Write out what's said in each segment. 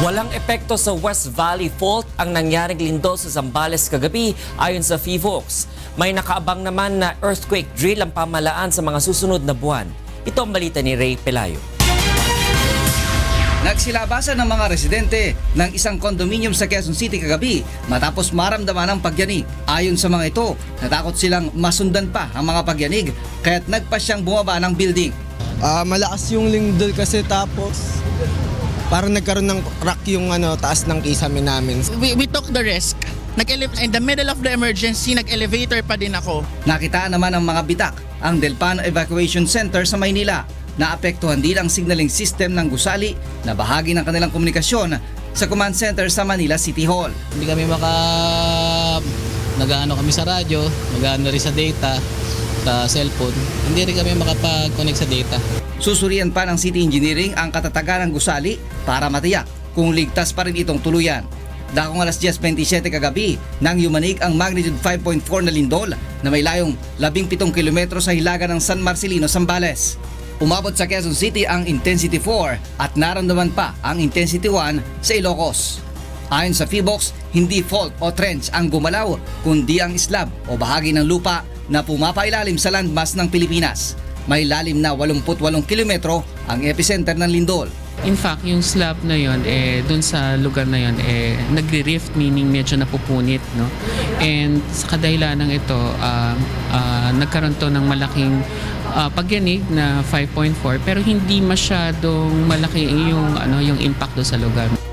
Walang epekto sa West Valley Fault ang nangyaring lindol sa Zambales kagabi ayon sa FIVOX. May nakaabang naman na earthquake drill ang pamalaan sa mga susunod na buwan. Ito ang balita ni Ray Pelayo. Nagsilabasan ng mga residente ng isang condominium sa Quezon City kagabi matapos maramdaman ng pagyanig. Ayon sa mga ito, natakot silang masundan pa ang mga pagyanig kaya't nagpa siyang bumaba ng building. Ah, malakas yung lindol kasi tapos parang nagkaroon ng crack yung ano taas ng kisame namin. we, we took the risk. Nag in the middle of the emergency, nag-elevator pa din ako. Nakitaan naman ng mga bitak ang Delpano Evacuation Center sa Maynila. Naapektuhan din ang signaling system ng gusali na bahagi ng kanilang komunikasyon sa command center sa Manila City Hall. Hindi kami maka nagaano kami sa radyo, nagaano rin sa data, sa cellphone. Hindi rin kami makapag-connect sa data. Susurian pa ng City Engineering ang katatagan ng gusali para matiyak kung ligtas pa rin itong tuluyan. Dakong alas 10.27 kagabi nang yumanig ang magnitude 5.4 na lindol na may layong 17 kilometro sa hilaga ng San Marcelino, Zambales. Umabot sa Quezon City ang intensity 4 at naramdaman pa ang intensity 1 sa Ilocos. Ayon sa FIBOX, hindi fault o trench ang gumalaw kundi ang slab o bahagi ng lupa na pumapailalim sa landmass ng Pilipinas. May lalim na 88 kilometro ang epicenter ng lindol. In fact, yung slab na yon eh doon sa lugar na yon eh nagre-rift meaning medyo napupunit, no? And sa kadahilanan ito, ah, ah, nagkaroon to ng malaking ah, pagyanig na 5.4 pero hindi masyadong malaki yung ano yung impact do sa lugar.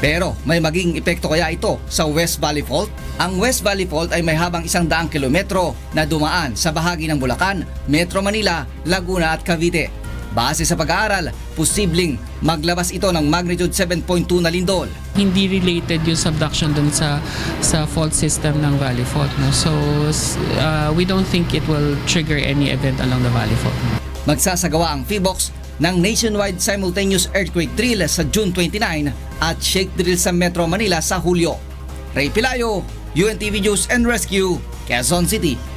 Pero may maging epekto kaya ito sa West Valley Fault? Ang West Valley Fault ay may habang isang daang kilometro na dumaan sa bahagi ng Bulacan, Metro Manila, Laguna at Cavite. Base sa pag-aaral, posibleng maglabas ito ng magnitude 7.2 na lindol. Hindi related yung subduction dun sa sa fault system ng Valley Fault, no? So ah, we don't think it will trigger any event along the Valley Fault. Magsasagawa ang FIBOX ng nationwide simultaneous earthquake drill sa June 29 at shake drill sa Metro Manila sa Hulyo. Ray Pilayo, UNTV News and Rescue, Quezon City.